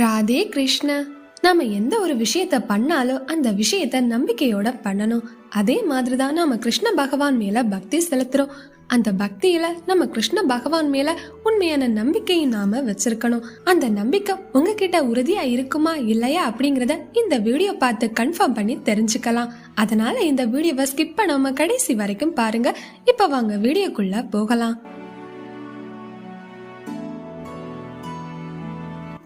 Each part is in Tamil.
ராதே கிருஷ்ண நாம எந்த ஒரு விஷயத்த பண்ணாலும் அந்த விஷயத்த நம்பிக்கையோட பண்ணணும். அதே மாதிரி தான் நாம கிருஷ்ண பகவான் மேல பக்தி செலுத்துறோம். அந்த பக்தியில நம்ம கிருஷ்ண பகவான் மேல உண்மையான நம்பிக்கையை நாம வச்சிருக்கணும். அந்த நம்பிக்கை உங்ககிட்ட உறுதியா இருக்குமா இல்லையா அப்படிங்கறத இந்த வீடியோ பார்த்து கன்ஃபார்ம் பண்ணி தெரிஞ்சுக்கலாம். அதனால இந்த வீடியோவை ஸ்கிப் பண்ணாம கடைசி வரைக்கும் பாருங்க. இப்ப வாங்க வீடியோக்குள்ள போகலாம்.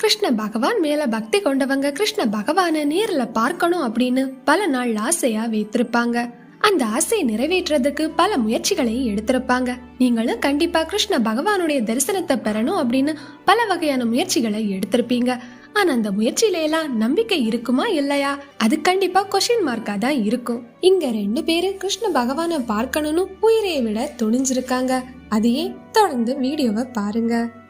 கிருஷ்ண பகவான் மேல பக்தி கொண்டவங்க கிருஷ்ண பகவானை நேர்ல பார்க்கணும் அப்படின்னு பல நாள் ஆசையா வைத்திருப்பாங்க. அந்த ஆசையை நிறைவேற்றுறதுக்கு பல முயற்சிகளை எடுத்திருப்பாங்க. நீங்களும் கண்டிப்பா கிருஷ்ண பகவானுடைய தரிசனத்தை பெறணும் அப்படின்னு பல வகையான முயற்சிகளை எடுத்திருப்பீங்க. ஆனா அந்த முயற்சியில எல்லாம் நம்பிக்கை இருக்குமா இல்லையா? அது கண்டிப்பா கொஸ்டின் மார்க்கா தான் இருக்கும். இங்க ரெண்டு பேரு கிருஷ்ண பகவானை பார்க்கணும்னு உயிரை விட துணிஞ்சிருக்காங்க. அதையே தொடர்ந்து வீடியோவை பாருங்க.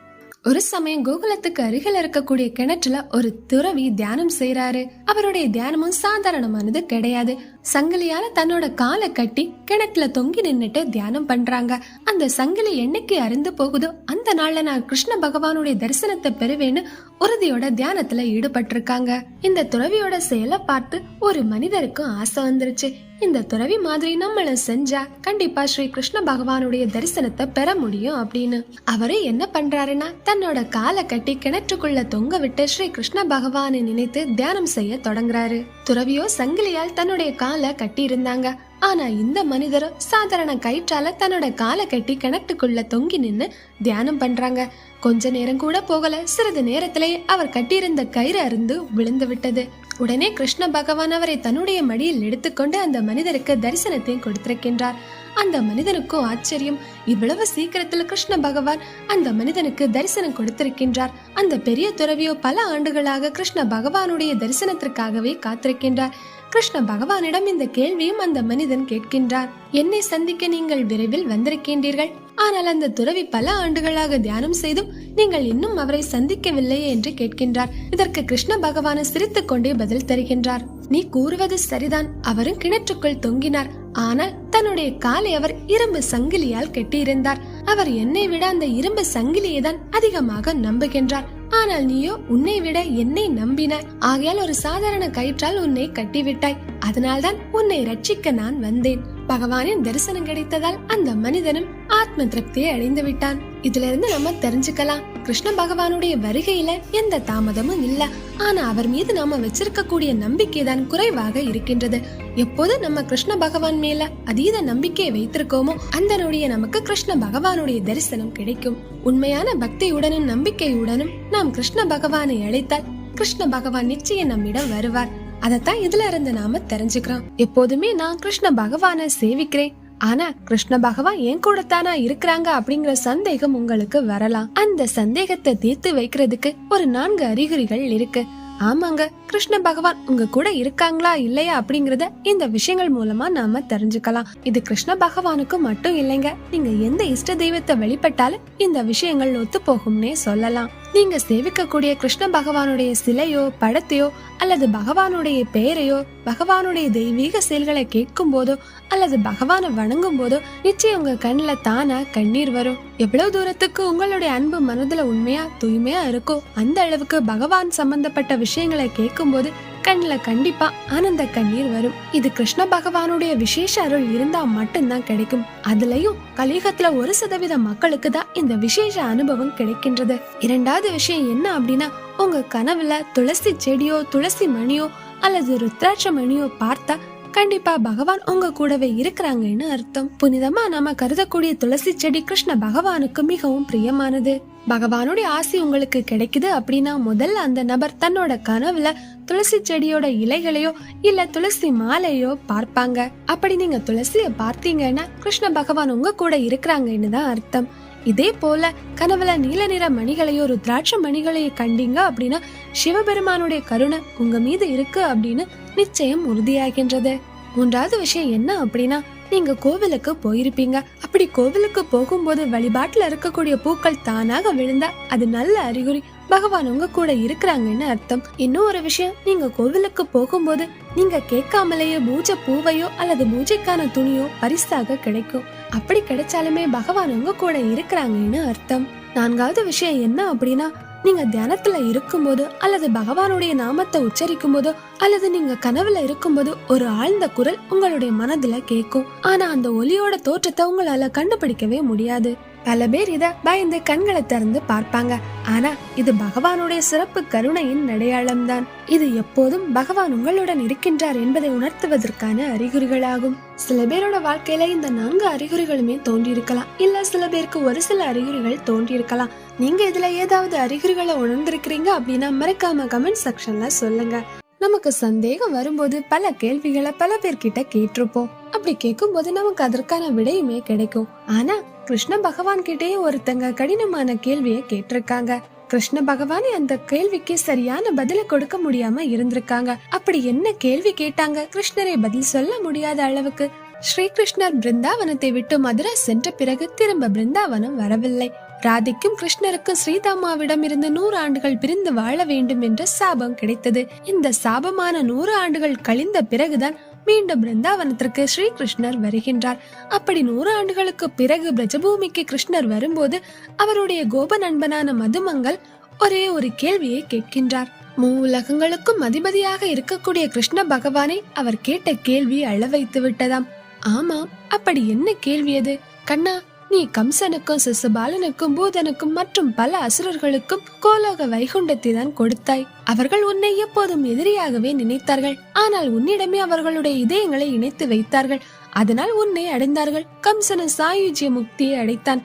ஒரு சமயம் கோகுலத்துக்கு அருகில் இருக்கக்கூடிய கிணற்றுல ஒரு துறவி தியானம் செய்யறாரு அவருடைய தியானமும் சாதாரணமானது கிடையாது. சங்கிலியால தன்னோட காலை கட்டி கிணத்துல தொங்கி நின்னுட்டு தியானம் பண்றாங்க. அந்த சங்கிலி என்னைக்கு அருந்து போகுதோ அந்த நாள்ல நான் கிருஷ்ண பகவானுடைய தரிசனத்தை பெறுவேன்னு உறுதியோட தியானத்துல ஈடுபட்டிருக்காங்க. இந்த துறவியோட செயலை பார்த்து ஒரு மனிதருக்கும் ஆசை வந்துருச்சு. இந்த துறவி மாதிரி நம்மள செஞ்சா கண்டிப்பா ஸ்ரீ கிருஷ்ண பகவானுடைய தரிசனத்தை பெற முடியும் அப்படின்னு. அவரு என்ன பண்றாருன்னா தன்னோட காலை கட்டி கிணற்றுக்குள்ள தொங்க விட்டு ஸ்ரீ கிருஷ்ண பகவானை நினைத்து தியானம் செய்ய தொடங்குறாரு. துறவியோ சங்கிலியால் தன்னுடைய காலை கட்டி இருந்தாங்க ஆனா இந்த மனிதர் சாதாரண கயிற்றால தன்னோட காலை கட்டி கிணட்டுக்குள்ள தொங்கி நின்னு தியானம் பண்றாங்க. கொஞ்ச நேரம் கூட போகல. சிறிது நேரத்திலேயே அவர் கட்டியிருந்த கயிறு அருந்து விழுந்து விட்டது. உடனே கிருஷ்ண பகவான் அவரை தன்னுடைய மடியில் எடுத்துக்கொண்டு அந்த மனிதருக்கு தரிசனத்தை கொடுத்திருக்கின்றார். அந்த மனிதனுக்கும் ஆச்சரியம். இவ்வளவு சீக்கிரத்தில் கிருஷ்ண பகவான் அந்த மனிதனுக்கு தரிசனம் கொடுத்திருக்கின்றார். அந்த பெரிய துறவியோ பல ஆண்டுகளாக கிருஷ்ண பகவானுடைய தரிசனத்திற்காகவே காத்திருக்கின்றார். கிருஷ்ண பகவானிடம் இந்த கேள்வியும் அந்த மனிதன் கேட்கின்றார். என்னை சந்திக்க நீங்கள் விரைவில் வந்திருக்கின்றீர்கள். ஆனால் அந்த துறவி பல ஆண்டுகளாக தியானம் செய்தும் நீங்கள் இன்னும் அவரை சந்திக்கவில்லையே என்று கேட்கின்றார். இதற்கு கிருஷ்ண பகவான சிரித்துக் கொண்டே பதில் தருகின்றார். நீ கூறுவது சரிதான். அவரும் கிணற்றுக்குள் தொங்கினார். ஆனால் தன்னுடைய காலை அவர் இரும்பு சங்கிலியால் கட்டியிருந்தார். அவர் என்னை விட அந்த இரும்பு சங்கிலியை தான் அதிகமாக நம்புகின்றார். ஆனால் நீயோ உன்னை விட என்னை நம்பினாய். ஆகையால் ஒரு சாதாரண கயிற்றால் உன்னை கட்டிவிட்டாய். அதனால்தான் உன்னை ரட்சிக்க நான் வந்தேன். பகவானின் தரிசனம் கிடைத்ததால் அந்த மனிதனும் ஆத்ம திருப்தியை அடைந்து விட்டான் இதுல இருந்து நம்ம தெரிஞ்சுக்கலாம். கிருஷ்ண பகவானுடைய வருகையில எந்த தாமதமும் இல்ல. ஆனா அவர் மீது நாம வச்சிருக்கக்கூடிய நம்பிக்கை தான் குறைவாக இருக்கின்றது. எப்போது நம்ம கிருஷ்ண பகவான் மேல அதீத நம்பிக்கையை வைத்திருக்கோமோ அந்த நொடிய நமக்கு கிருஷ்ண பகவானுடைய தரிசனம் கிடைக்கும். உண்மையான பக்தியுடனும் நம்பிக்கையுடனும் நாம் கிருஷ்ண பகவானை அழைத்தால் கிருஷ்ண பகவான் நிச்சயம் நம்மிடம் வருவார். அதைத்தான் இதுல இருந்து நாம தெரிஞ்சுக்கிறோம். எப்போதுமே நான் கிருஷ்ண பகவானை சேவிக்கிறேன். ஆனா கிருஷ்ண பகவான் என் கூட தானா இருக்கிறாங்க அப்படிங்கிற சந்தேகம் உங்களுக்கு வரலாம். அந்த சந்தேகத்தை தீர்த்து வைக்கிறதுக்கு ஒரு நான்கு அறிகுறிகள் இருக்கு. ஆமாங்க கிருஷ்ண பகவான் உங்க கூட இருக்காங்களா இல்லையா அப்படிங்கறத இந்த விஷயங்கள் மூலமா நாம தெரிஞ்சுக்கலாம். இது கிருஷ்ண பகவானுக்கு மட்டும் இல்லைங்க நீங்க எந்த இஷ்ட தெய்வத்தை வெளிப்பட்டாலும் இந்த விஷயங்கள் ஒத்து போகும்னே சொல்லலாம். நீங்க சேவிக்கக்கூடிய கிருஷ்ண பகவானுடைய சிலையோ படத்தையோ அல்லது பகவானுடைய பெயரையோ பகவானுடைய தெய்வீக செயல்களை கேட்கும் போதோ அல்லது பகவானை வணங்கும் போதோ நிச்சயம் உங்க கண்ணில் தானா கண்ணீர் வரும். எவ்வளவு தூரத்துக்கு உங்களுடைய அன்பு மனதுல உண்மையா தூய்மையா இருக்கோ அந்த அளவுக்கு பகவான் சம்பந்தப்பட்ட விஷயங்களை கேட்கும் போது கண்ணுல கண்டிப்பா ஆனந்த கண்ணீர் வரும். இது கிருஷ்ண பகவானுடைய விசேஷ அருள் இருந்தா மட்டும்தான் கிடைக்கும். அதுலயும் கலியுகத்துல ஒரு சதவீத மக்களுக்கு தான் இந்த விசேஷ அனுபவம் கிடைக்கின்றது. இரண்டாவது விஷயம் என்ன அப்படின்னா உங்க கனவுல துளசி செடியோ துளசி மணியோ அல்லது ருத்ராட்ச மணியோ பார்த்தா கண்டிப்பா பகவான் உங்க கூடவே இருக்கிறாங்கன்னு அர்த்தம். புனிதமா நாம கருதக்கூடிய துளசி செடி கிருஷ்ண பகவானுக்கு மிகவும் பிரியமானது. பகவானுடைய ஆசி உங்களுக்கு கிடைக்குது அப்படின்னா முதல்ல அந்த நபர் தன்னோட கனவுல துளசி செடியோட இலைகளையோ இல்ல துளசி மாலையோ பார்ப்பாங்க. அப்படி நீங்க துளசிய பார்த்தீங்கன்னா கிருஷ்ண பகவான் உங்க கூட இருக்கிறாங்கன்னு தான் அர்த்தம். இதே போல கனவுல நீல நிற மணிகளையோ ருத்ராட்ச மணிகளையோ கண்டீங்க அப்படின்னா சிவபெருமானுடைய கருணை உங்க மீது இருக்கு அப்படின்னு நிச்சயம் உறுதியாகின்றது. மூன்றாவது விஷயம் என்ன அப்படின்னா நீங்க கோவிலுக்கு போயிருப்பீங்க. அப்படி கோவிலுக்கு போகும்போது வழிபாட்டுல இருக்கக்கூடிய பூக்கள் தானாக விழுந்தா அது நல்ல அறிகுறி. பகவான் உங்க கூட இருக்கிறாங்கன்னு அர்த்தம். இன்னும் ஒரு விஷயம் நீங்க கோவிலுக்கு போகும்போது நீங்க கேட்காமலேயே பூஜை பூவையோ அல்லது பூஜைக்கான துணியோ பரிசாக கிடைக்கும். அப்படி கிடைச்சாலுமே பகவான் உங்க கூட இருக்கிறாங்கன்னு அர்த்தம். நான்காவது விஷயம் என்ன அப்படின்னா நீங்க தியானத்துல இருக்கும்போது அல்லது பகவானுடைய நாமத்தை உச்சரிக்கும் போதோ அல்லது நீங்க கனவுல இருக்கும்போது ஒரு ஆழ்ந்த குரல் உங்களுடைய மனதுல கேட்கும். ஆனா அந்த ஒலியோட தோற்றத்தை உங்களால கண்டுபிடிக்கவே முடியாது. பல பேர் இத பயந்து கண்களை திறந்து பார்ப்பாங்க. ஆனா இது பகவானுடைய சிறப்பு கருணையின் அடையாளம் தான் இது எப்போதும் பகவான் உங்களுடன் இருக்கின்றார் என்பதை உணர்த்துவதற்கான அறிகுறிகளாகும். சில பேரோட வாழ்க்கையில இந்த நான்கு அறிகுறிகளுமே தோன்றியிருக்கலாம். இல்ல சில பேருக்கு ஒரு சில அறிகுறிகள் தோன்றியிருக்கலாம். நீங்க இதுல ஏதாவது அறிகுறிகளை உணர்ந்திருக்கிறீங்க அப்படின்னா மறக்காம கமெண்ட் செக்ஷன்ல சொல்லுங்க. நமக்கு சந்தேகம் வரும்போது பல கேள்விகளை பல பேர்கிட்ட கேட்டிருப்போம். அப்படி கேட்கும்போது நமக்கு அதற்கான விடையுமே கிடைக்கும். ஆனா கிருஷ்ண பகவான் கிட்டயே ஒருத்தங்க கடினமான கேள்வியை கேட்டிருக்காங்க. கிருஷ்ண பகவானே அந்த கேள்விக்கு சரியான பதில கொடுக்க முடியாம இருந்திருக்காங்க. அப்படி என்ன கேள்வி கேட்டாங்க? கிருஷ்ணரை பதில் சொல்ல முடியாத அளவுக்கு. ஸ்ரீகிருஷ்ணர் பிருந்தாவனத்தை விட்டு மதுரை சென்ற பிறகு திரும்ப பிருந்தாவனம் வரவில்லை. ராதிக்கும் கிருஷ்ணருக்கும் ஸ்ரீதாமாவிடம் இருந்து நூறு ஆண்டுகள் பிரிந்து வாழ வேண்டும் என்ற சாபம் கிடைத்தது. இந்த சாபமான நூறு ஆண்டுகள் கழிந்த பிறகுதான் மீண்டும் பிருந்தாவனத்திற்கு ஸ்ரீகிருஷ்ணர் வருகின்றார். அப்படி நூறு ஆண்டுகளுக்கு பிறகு பிரஜபூமிக்கு கிருஷ்ணர் வரும்போது அவருடைய கோப நண்பனான மதுமங்கள் ஒரே ஒரு கேள்வியை கேட்கின்றார். மூ உலகங்களுக்கும் அதிபதியாக இருக்கக்கூடிய கிருஷ்ண பகவானை அவர் கேட்ட கேள்வி அள வைத்து விட்டதாம். ஆமாம் அப்படி என்ன கேள்வி அது? கண்ணா நீ கம்சனுக்கும் சிசுபாலனுக்கும் பூதனுக்கும் மற்றும் பல அசுரர்களுக்கும் கோலோக வைகுண்டத்தை தான் கொடுத்தாய். அவர்கள் உன்னை எப்போதும் எதிரியாகவே நினைத்தார்கள். ஆனால் உன்னிடமே அவர்களுடைய இதயங்களை இணைத்து வைத்தார்கள். அதனால் உன்னை அடைந்தார்கள். கம்சன சாயுஜ்ய முக்தியை அடைத்தான்.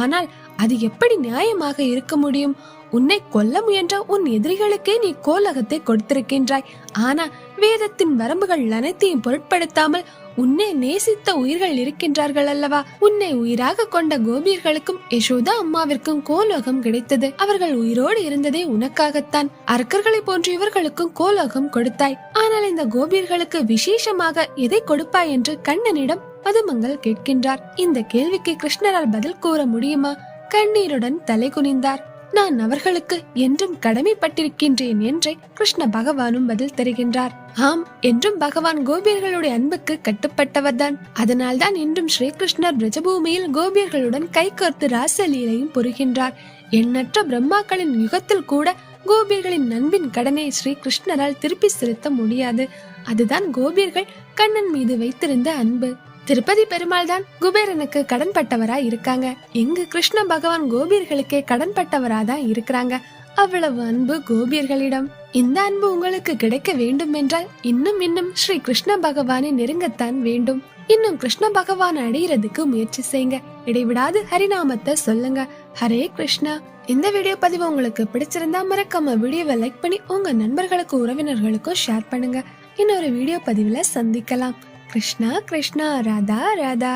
ஆனால் அது எப்படி நியாயமாக இருக்க முடியும்? உன்னை கொல்ல முயன்ற உன் எதிரிகளுக்கே நீ கோலகத்தை கொடுத்திருக்கின்றாய். ஆனா வேதத்தின் வரம்புகள் அனைத்தையும் பொருட்படுத்தாமல் உன்னை நேசித்த உயிர்கள் இருக்கின்றார்கள் அல்லவா? உன்னை உயிராக கொண்ட கோபியர்களுக்கும் யசோதா அம்மாவிற்கும் கோலோகம் கிடைத்தது. அவர்கள் உயிரோடு இருந்ததே உனக்காகத்தான். அரக்கர்களை போன்ற இவர்களுக்கும் கோலோகம் கொடுத்தாய். ஆனால் இந்த கோபியர்களுக்கு விசேஷமாக எதை கொடுப்பாய் என்று கண்ணனிடம் பதுமங்கள் கேட்கின்றார். இந்த கேள்விக்கு கிருஷ்ணரால் பதில் கூற முடியுமா? கண்ணீருடன் தலை குனிந்தார். நான் அவர்களுக்கு என்றும் கடமைப்பட்டிருக்கின்றேன் என்றே கிருஷ்ண பகவானும் பதில் தருகின்றார். ஆம் என்றும் பகவான் கோபியர்களுடைய அன்புக்கு கட்டுப்பட்டவர்தான். அதனால்தான் இன்றும் ஸ்ரீகிருஷ்ணர் பிரஜபூமியில் கோபியர்களுடன் கைகோர்த்து ராசலீலையும் புரிகின்றார் எண்ணற்ற பிரம்மாக்களின் யுகத்தில் கூட கோபியர்களின் நண்பின் கடனை ஸ்ரீ கிருஷ்ணரால் திருப்பி செலுத்த முடியாது. அதுதான் கோபியர்கள் கண்ணன் மீது வைத்திருந்த அன்பு. திருப்பதி பெருமாள் தான் குபேரனுக்கு கடன்பட்டவரா இருக்காங்க. எங்க கிருஷ்ண பகவான் கோபியர்களுக்கே கடன்பட்டவரா தான் இருக்கிறாங்க. அவ்வளவு அன்பு கோபியர்களிடம் இந்த அன்பு உங்களுக்கு கிடைக்க வேண்டும் என்றால் இன்னும் இன்னும் ஸ்ரீ கிருஷ்ண பகவானை நெருங்கத்தான் வேண்டும். இன்னும் கிருஷ்ண பகவான் அடையிறதுக்கு முயற்சி செய்யுங்க இடைவிடாது ஹரிநாமத்தை சொல்லுங்க. ஹரே கிருஷ்ணா. இந்த வீடியோ பதிவு உங்களுக்கு பிடிச்சிருந்தா மறக்காம வீடியோவை லைக் பண்ணி உங்க நண்பர்களுக்கும் உறவினர்களுக்கும் ஷேர் பண்ணுங்க. இன்னொரு வீடியோ பதிவுல சந்திக்கலாம். கிருஷ்ணா கிருஷ்ணா ராதா ராதா